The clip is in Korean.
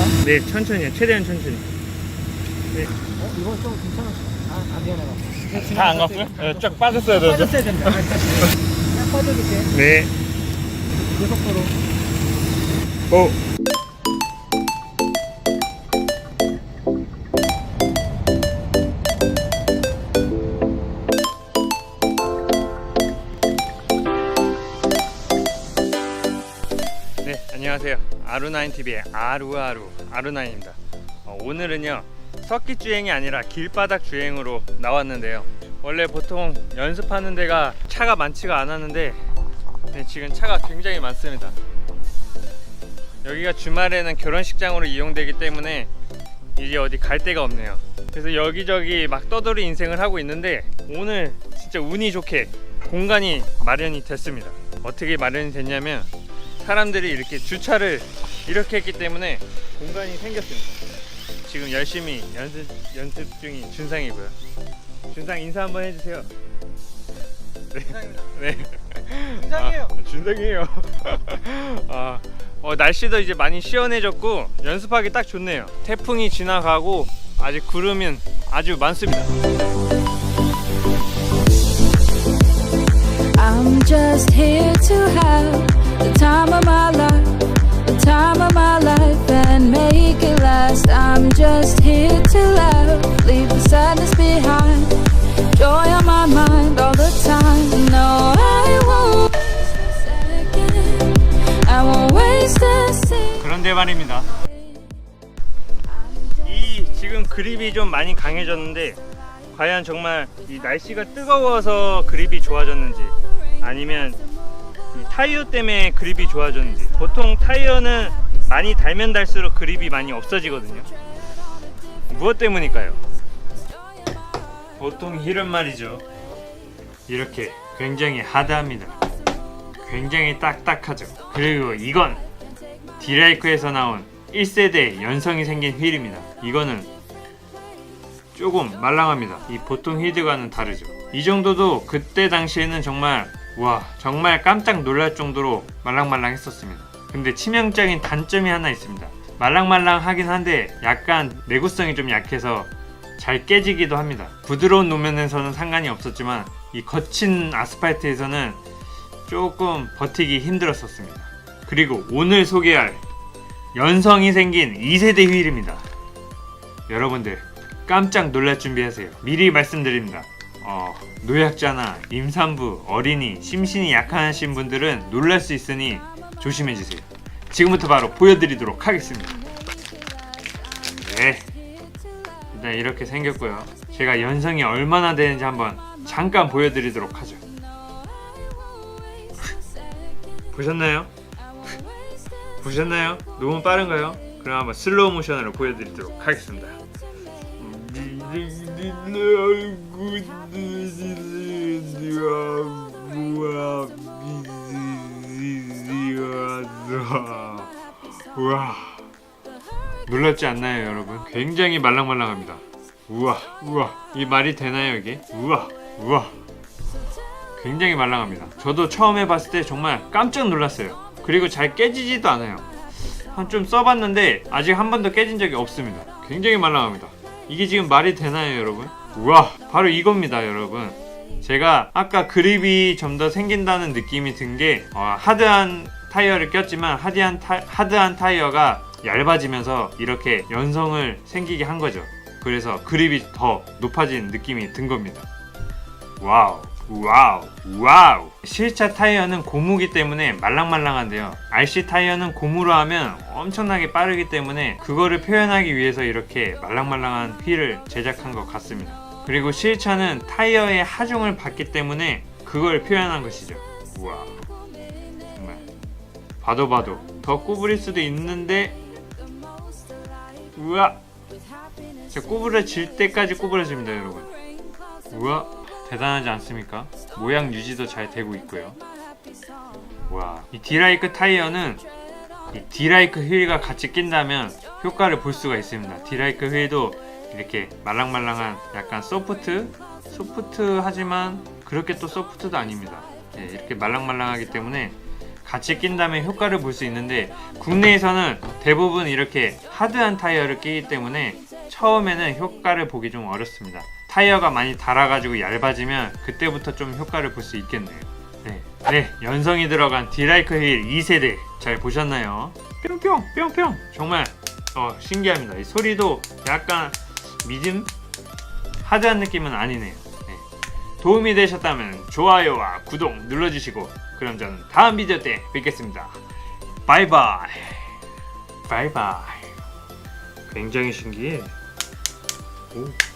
괜찮을까? 네, 천천히요. 최대한 천천히. 어, 이건 좀 괜찮아. 아, 안 미안해. 다안 갔어요? 네, 쫙 빠졌어야 되는데. 빠졌어야 된다. 아, 딱 빠져줄게. 네. 그 속도로. 오. 아루나인 TV의 아루아루 아루나인입니다. 어, 오늘은요 서킷 주행이 아니라 길바닥 주행으로 나왔는데요. 원래 보통 연습하는 데가 차가 많지가 않았는데 네, 지금 차가 굉장히 많습니다. 여기가 주말에는 결혼식장으로 이용되기 때문에 이제 어디 갈 데가 없네요. 그래서 여기저기 막 떠돌이 인생을 하고 있는데 오늘 진짜 운이 좋게 공간이 마련이 됐습니다. 어떻게 마련이 됐냐면 사람들이 이렇게 주차를 이렇게 했기 때문에 공간이 생겼습니다. 지금 열심히 연습 연습 중인 준상이고요. 준상 인사 한번 해주세요. 네. 네. 준상이에요. 아, 준상이에요. 아, 어, 날씨도 이제 많이 시원해졌고 연습하기 딱 좋네요. 태풍이 지나가고 아직 구름은 아주 많습니다. I'm just here to have 그런데 말입니다. 이 지금 그립이 좀 많이 강해졌는데 과연 정말 이 날씨가 뜨거워서 그립이 좋아졌는지 아니면 이 타이어 때문에 그립이 좋아졌는지 보통 타이어는 많이 달면 달수록 그립이 많이 없어지거든요. 무엇 때문일까요? 보통 힐은 말이죠. 이렇게 굉장히 하드합니다. 굉장히 딱딱하죠. 그리고 이건 디라이크에서 나온 1세대 연성이 생긴 휠입니다. 이거는 조금 말랑합니다. 이 보통 휠들과는 다르죠. 이 정도도 그때 당시에는 정말 와 정말 깜짝 놀랄 정도로 말랑말랑했었습니다. 근데 치명적인 단점이 하나 있습니다. 말랑말랑하긴 한데 약간 내구성이 좀 약해서 잘 깨지기도 합니다. 부드러운路面에서는 상관이 없었지만 이 거친 아스팔트에서는 조금 버티기 힘들었었습니다. 그리고 오늘 소개할 연성이 생긴 2세대 휠입니다. 여러분들 깜짝 놀랄 준비하세요. 미리 말씀드립니다. 어, 노약자나 임산부, 어린이, 심신이 약하신 분들은 놀랄 수 있으니 조심해 주세요. 지금부터 바로 보여드리도록 하겠습니다. 네, 일단 이렇게 생겼고요. 제가 연성이 얼마나 되는지 한번 잠깐 보여드리도록 하죠. 보셨나요? 보셨나요? 너무 빠른가요? 그럼 한번 슬로우 모션으로 보여드리도록 하겠습니다. 우와 놀랍지 않나요 여러분? 굉장히 말랑말랑합니다. 우와 우와 이 말이 되나요 이게? 우와 우와 굉장히 말랑합니다. 저도 처음에 봤을 때 정말 깜짝 놀랐어요. 그리고 잘 깨지지도 않아요. 한 좀 써봤는데 아직 한 번도 깨진 적이 없습니다. 굉장히 말랑합니다. 이게 지금 말이 되나요, 여러분? 우와, 바로 이겁니다, 여러분. 제가 아까 그립이 좀 더 생긴다는 느낌이 든게 하드한 타이어를 꼈지만 하드한, 타, 하드한 타이어가 얇아지면서 이렇게 연성을 생기게 한 거죠. 그래서 그립이 더 높아진 느낌이 든 겁니다. 와우. 와우 와우. 실차 타이어는 고무기 때문에 말랑말랑한데요. RC 타이어는 고무로 하면 엄청나게 빠르기 때문에 그거를 표현하기 위해서 이렇게 말랑말랑한 휠을 제작한 것 같습니다. 그리고 실차는 타이어의 하중을 받기 때문에 그걸 표현한 것이죠. 우와 정말. 봐도 봐도. 더 구부릴 수도 있는데. 우와. 진짜 구부러질 때까지 구부러집니다 여러분. 우와 대단하지 않습니까? 모양 유지도 잘 되고 있고요. 와, 이 디라이크 타이어는 이 디라이크 휠과 같이 낀다면 효과를 볼 수가 있습니다. 디라이크 휠도 이렇게 말랑말랑한 약간 소프트, 소프트 하지만 그렇게 또 소프트도 아닙니다. 예, 이렇게 말랑말랑하기 때문에 같이 낀 다음에 효과를 볼 수 있는데 국내에서는 대부분 이렇게 하드한 타이어를 끼기 때문에 처음에는 효과를 보기 좀 어렵습니다. 타이어가 많이 닳아가지고 얇아지면 그때부터 좀 효과를 볼 수 있겠네요. 네, 네 연성이 들어간 디라이크 휠 2세대 잘 보셨나요? 뿅뿅 뿅뿅 정말 어, 신기합니다. 이 소리도 약간 미즘 하드한 느낌은 아니네요. 네. 도움이 되셨다면 좋아요와 구독 눌러주시고 그럼 저는 다음 비디오 때 뵙겠습니다. 바이바이. 바이바이. 굉장히 신기해. 오.